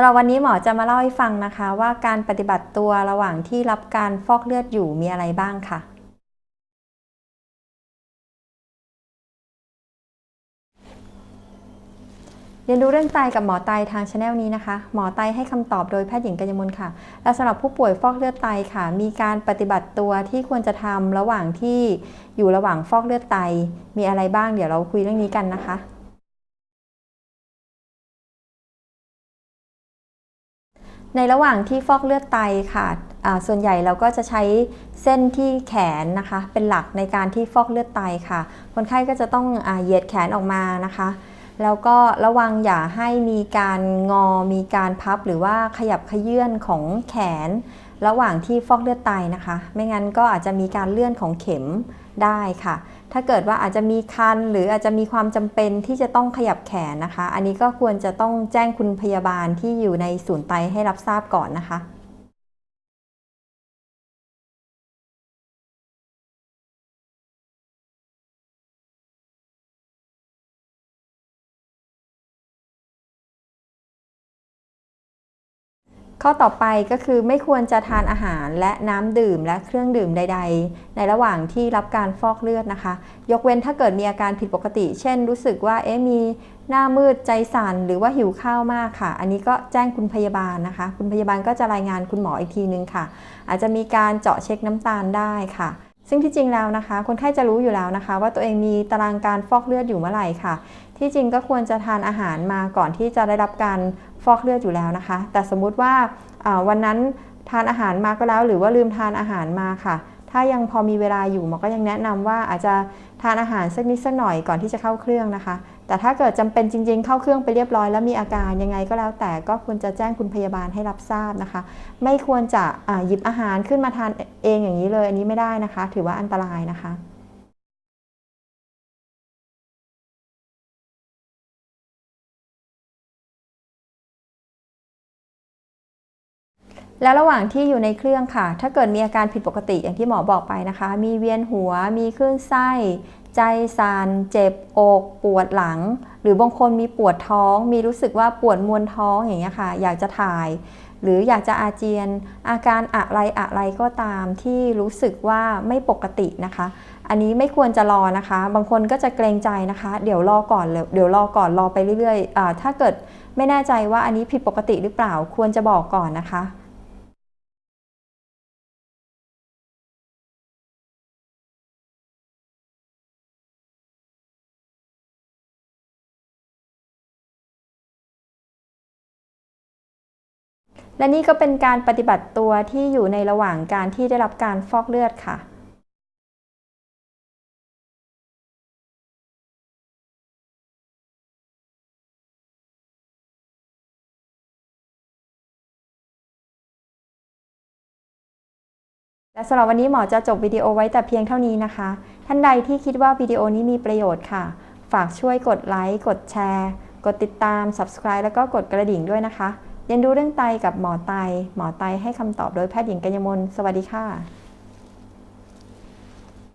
ำหรับวันนี้หมอจะมาเล่าให้ฟังนะคะ ว่าการปฏิบัติตัวระหว่างที่รับการฟอกเลือดอยู่มีอะไรบ้างค่ะ เรียนรู้เรื่องไตกับหมอไตทางช anel นี้นะคะ หมอไตให้คำตอบโดยแพทย์หญิงกัญญมลค่ะ และสำหรับผู้ป่วยฟอกเลือดไตค่ะ มีการปฏิบัติตัวที่ควรจะทำระหว่างที่อยู่ระหว่างฟอกเลือดไต มีอะไรบ้าง เดี๋ยวเราคุยเรื่องนี้กันนะคะ ในระหว่างที่ฟอกเลือดไตค่ะส่วนใหญ่เราก็จะใช้เส้นที่แขนนะคะ เป็นหลักในการที่ฟอกเลือดไตค่ะ คนไข้ก็จะต้องอเหยียดแขนออกมานะคะ แล้วก็ระวังอย่าให้มีการงอ มีการพับหรือว่าขยับขยื่นของแขน ระหว่างที่ฟอกเลือดไตนะคะ ไม่งั้นก็อาจจะมีการเลื่อนของเข็มได้ค่ะ ถ้าเกิดว่าอาจจะมีคันหรืออาจจะมีความจำเป็นที่จะต้องขยับแขนนะคะ อันนี้ก็ควรจะต้องแจ้งคุณพยาบาลที่อยู่ในศูนย์ไตให้รับทราบก่อนนะคะ ข้อต่อไปก็คือไม่ควรจะทานอาหารและน้ำดื่มและเครื่องดื่มใด ๆ ในระหว่างที่รับการฟอกเลือดนะคะ ยกเว้นถ้าเกิดมีอาการผิดปกติ เช่น รู้สึกว่าเอ๊ะมีหน้ามืดใจสั่นหรือว่าหิวข้าวมากค่ะ อันนี้ก็แจ้งคุณพยาบาลนะคะ คุณพยาบาลก็จะรายงานคุณหมออีกทีนึงค่ะ อาจจะมีการเจาะเช็คน้ำตาลได้ค่ะซึ่งที่จริงแล้วนะคะ คนไข้จะรู้อยู่แล้วนะคะ ว่าตัวเองมีตารางการฟอกเลือดอยู่เมื่อไหร่ค่ะ ที่จริงก็ควรจะทานอาหารมาก่อนที่จะได้รับการ ฟอกเลือดอยู่แล้วนะคะ แต่สมมุติว่าวันนั้นทานอาหารมาก็แล้ว หรือว่าลืมทานอาหารมาค่ะ ถ้ายังพอมีเวลาอยู่หมอก็ยังแนะนำว่าอาจจะทานอาหารสักนิดสักหน่อยก่อนที่จะเข้าเครื่องนะคะ แต่ถ้าเกิดจำเป็นจริง ๆ เข้าเครื่องไปเรียบร้อยแล้วมีอาการยังไงก็แล้วแต่ก็ควรจะแจ้งคุณพยาบาลให้รับทราบนะคะ ไม่ควรจะหยิบอาหารขึ้นมาทานเองอย่างนี้เลยอันนี้ไม่ได้นะคะ ถือว่าอันตรายนะคะ แล้วระหว่างที่อยู่ในเครื่องค่ะ ถ้าเกิดมีอาการผิดปกติอย่างที่หมอบอกไปนะคะ มีเวียนหัว มีคลื่นไส้ ใจสัน่นเจ็บอกปวดหลัง หรือบางคนมีปวดท้อง มีรู้สึกว่าปวดมวนท้องอย่างเงี้ยค่ะ อยากจะถ่าย หรืออยากจะอาเจียน อาการอะไรอะไรก็ตามที่รู้สึกว่าไม่ปกตินะคะ อันนี้ไม่ควรจะรอนะคะ บางคนก็จะเกรงใจนะคะ เดี๋ยวรอก่อนเลยเดี๋ยวรอก่อนรอไปเรื่อยๆอถ้าเกิดไม่แน่ใจว่าอันนี้ผิดปกติหรือเปล่าควรจะบอกก่อนนะคะ และนี่ก็เป็นการปฏิบัติตัวที่อยู่ในระหว่างการที่ได้รับการฟอกเลือดค่ะและสำหรับวันนี้หมอจะจบวิดีโอไว้แต่เพียงเท่านี้นะคะ ท่านใดที่คิดว่าวิดีโอนี้มีประโยชน์ค่ะ ฝากช่วยกดไลค์ กดแชร์ กดติดตาม Subscribe แล้วก็กดกระดิ่งด้วยนะคะ เรียนรู้เรื่องไตกับหมอไต หมอไตให้คำตอบโดยแพทย์หญิงกัญญมลสวัสดีค่ะ